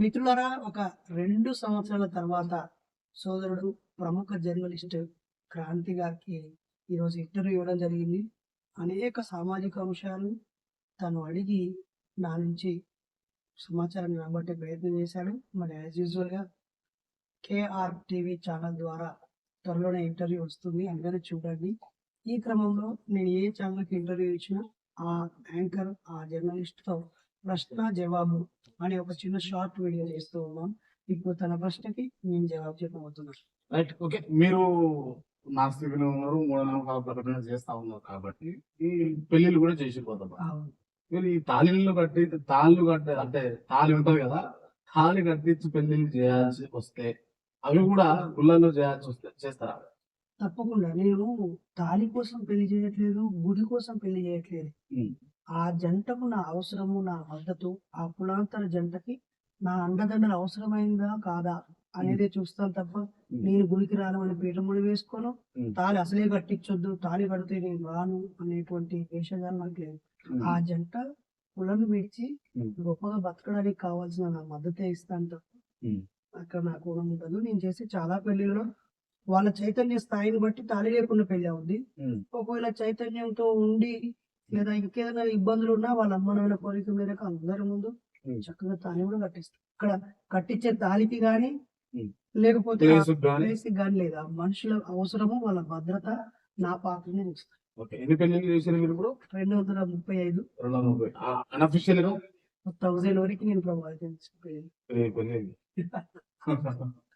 మిత్రులరా ఒక రెండు సంవత్సరాల తర్వాత సోదరుడు ప్రముఖ జర్నలిస్ట్ క్రాంతి గారికి ఈరోజు ఇంటర్వ్యూ ఇవ్వడం జరిగింది. అనేక సామాజిక అంశాలు తను అడిగి నా నుంచి సమాచారాన్ని రాబట్టే ప్రయత్నం చేశాడు. మరి యాజ్ యూజువల్గా కేఆర్ టీవీ ఛానల్ ద్వారా త్వరలోనే ఇంటర్వ్యూ వస్తుంది. అందరూ చూడండి. ఈ క్రమంలో నేను ఏ ఛానల్కి ఇంటర్వ్యూ ఇచ్చినా ఆ యాంకర్ ఆ జర్నలిస్ట్తో ప్రశ్న జవాబు అనే ఒక చిన్న షార్ట్ వీడియో చేస్తూ ఉన్నాం. ఇప్పుడు తన ప్రశ్నకి నేను జవాబు చెప్పబోతున్నాను రైట్ ఓకే మీరు నాస్తికులు ఉన్నారు మూఢనమ్మకాల ప్రకటన చేస్తా ఉన్నారు కాబట్టి ఈ పెళ్ళిళ్ళు కూడా చేసిపోతారు అవును. మీరు ఈ తాళిళ్ళు కట్టి తాళ్ళు కట్టి అంటే తాళి ఉంటది కదా తాళి కట్టించి పెళ్ళిళ్ళు చేయాల్సి వస్తే అవి కూడా గుళ్ళల్లో చేయాల్సి వస్తే చేస్తారా? తప్పకుండా. నేను తాళి కోసం పెళ్ళి చేయట్లేదు గుడి కోసం పెళ్ళి చేయట్లేదు. ఆ జంటకు నా అవసరము నా మద్దతు ఆ కులాంతర జంటకి నా అండదండలు అవసరమైందా కాదా అనేదే చూస్తాను తప్ప నేను గుడికి రాను అని పీఠముడి వేసుకోను ఉమ్. తాళి అసలే కట్టించొద్దు తాళి కడితే నేను రాను అనేటువంటి వేషగాలు నాకు లేదు. ఆ జంట కులను విడిచి. గొప్పగా బతకడానికి కావాల్సిన నా మద్దతే ఇస్తాను తప్ప. అక్కడ నాకు రుణం ఉండదు నేను చేసే చాలా పెళ్ళిలో వాళ్ళ చైతన్య స్థాయిని బట్టి తాళి లేకుండా పెళ్ళి అవుద్ది. ఒకవేళ చైతన్యంతో ఉండి లేదా ఇంకేదైనా ఇబ్బందులు ఉన్నా వాళ్ళ అమ్మ నాన్న కోరిక మేరకు అందరి ముందు. చక్కగా తాళి కూడా కట్టిస్తాం ఇక్కడ కట్టించే తాళికి గాని. లేకపోతే గానీ? లేదా మనుషుల అవసరము వాళ్ళ భద్రత నా పాత్రనే చూస్తాను ఓకే. ఎన్ని పెళ్ళిళ్ళు చేశారు మీరు ఇప్పుడు? రెండు వందల ముప్పై ఐదు. రెండు వందల ముప్పై. అన్అఫిషియల్గా? థౌజండ్ వరకు నేను ప్రభావితం